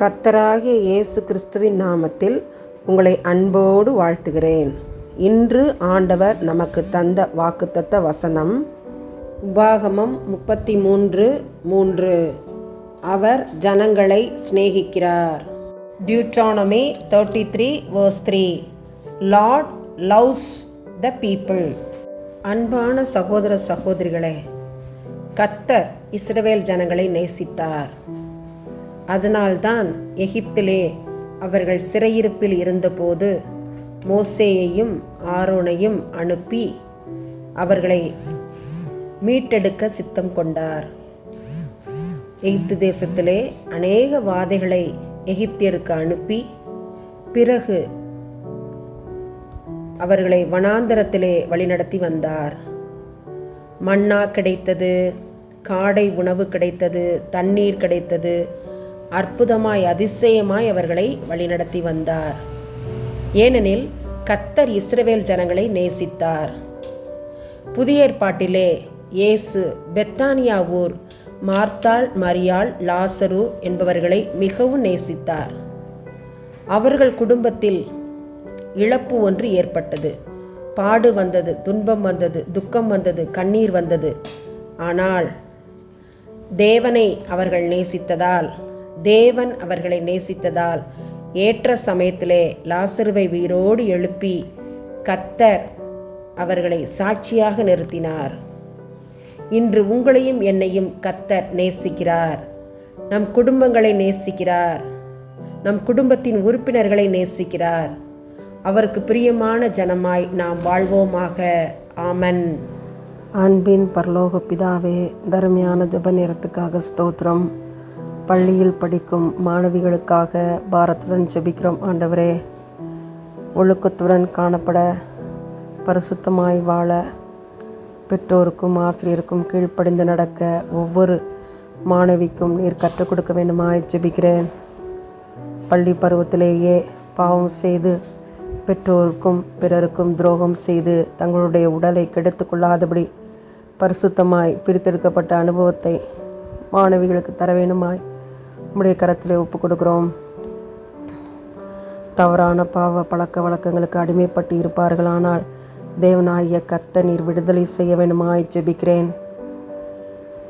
கத்தராகிய இயேசு கிறிஸ்துவின் நாமத்தில் உங்களை அன்போடு வாழ்த்துகிறேன். இன்று ஆண்டவர் நமக்கு தந்த வாக்குத்தத்த வசனம் உபாகமம் முப்பத்தி மூன்று. மூன்று அவர் ஜனங்களை சிநேகிக்கிறார். Deuteronomy thirty three verse three. Lord loves the people. அன்பான சகோதர சகோதரிகளே கத்தர் இஸ்ரவேல் ஜனங்களை நேசித்தார். அதனால்தான் எகிப்திலே அவர்கள் சிறையிருப்பில் இருந்தபோது மோசேயையும் ஆரோனையும் அனுப்பி அவர்களை மீட்டெடுக்க சித்தம் கொண்டார். எகிப்து தேசத்திலே அநேக வாதைகளை எகிப்தியருக்கு அனுப்பி பிறகு அவர்களை வனாந்தரத்திலே வழிநடத்தி வந்தார். மண்ணா கிடைத்தது காடை உணவு கிடைத்தது தண்ணீர் கிடைத்தது அற்புதமாய் அதிசயமாய் அவர்களை வழிநடத்தி வந்தார். ஏனெனில் கத்தர் இஸ்ரவேல் ஜனங்களை நேசித்தார். புதிய ஏற்பாட்டிலே இயேசு பெத்தானியா ஊர் மார்த்தாள் மரியாள் லாசரு என்பவர்களை மிகவும் நேசித்தார். அவர்கள் குடும்பத்தில் இழப்பு ஒன்று ஏற்பட்டது. பாடு வந்தது துன்பம் வந்தது துக்கம் வந்தது கண்ணீர் வந்தது. ஆனால் தேவனை அவர்கள் நேசித்ததால் தேவன் அவர்களை நேசித்ததால் ஏற்ற சமயத்திலே லாசருவை உயிரோடு எழுப்பி கத்தர் அவர்களை சாட்சியாக நிறுத்தினார். இன்று உங்களையும் என்னையும் கத்தர் நேசிக்கிறார். நம் குடும்பங்களை நேசிக்கிறார். நம் குடும்பத்தின் உறுப்பினர்களை நேசிக்கிறார். அவருக்கு பிரியமான ஜனமாய் நாம் வாழ்வோமாக. ஆமன். அன்பின் பரலோக பிதாவே தருமையான ஜப நேரத்துக்காக ஸ்தோத்திரம். பள்ளியில் படிக்கும் மாணவிகளுக்காக பாரத்துடன் ஜெபிக்கிறோம் ஆண்டவரே. ஒழுக்கத்துடன் காணப்பட பரிசுத்தமாய் வாழ பெற்றோருக்கும் ஆசிரியருக்கும் கீழ்ப்படிந்து நடக்க ஒவ்வொரு மாணவிக்கும் நீர் கற்றுக் கொடுக்க வேண்டுமாய் ஜெபிக்கிறேன். பள்ளி பருவத்திலேயே பாவம் செய்து பெற்றோருக்கும் பிறருக்கும் துரோகம் செய்து தங்களுடைய உடலை கெடுத்து கொள்ளாதபடி பரிசுத்தமாய் பிரித்தெடுக்கப்பட்ட அனுபவத்தை மாணவிகளுக்கு தர வேணுமாய் நம்முடைய கரத்திலே ஒப்பு கொடுக்குறோம் தவறான பாவ பழக்க வழக்கங்களுக்கு அடிமைப்பட்டு இருப்பார்களானால் தேவனாகிய கத்த நீர் விடுதலை செய்ய வேண்டுமாய் ஜெபிக்கிறேன்.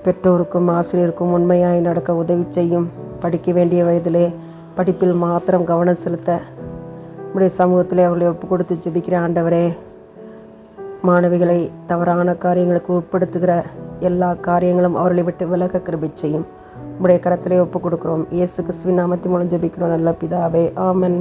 பெற்றோருக்கும் ஆசிரியருக்கும் உண்மையாய் நடக்க உதவி செய்யும் படிக்க வேண்டிய வயதிலே படிப்பில் மாத்திரம் கவனம் செலுத்த நம்முடைய சமூகத்திலே அவர்களை ஒப்பு கொடுத்து ஜெபிக்கிற ஆண்டவரே மாணவிகளை தவறான காரியங்களுக்கு உட்படுத்துகிற எல்லா காரியங்களும் அவர்களை விட்டு விலக கிருபி செய்யும். உடைய கரத்திலே ஒப்பு கொடுக்குறோம் இயேசு கிறிஸ்துவின் நாமத்தின் மூலம் ஜெபிக்கிறோம். நல்ல பிதாவே ஆமன்.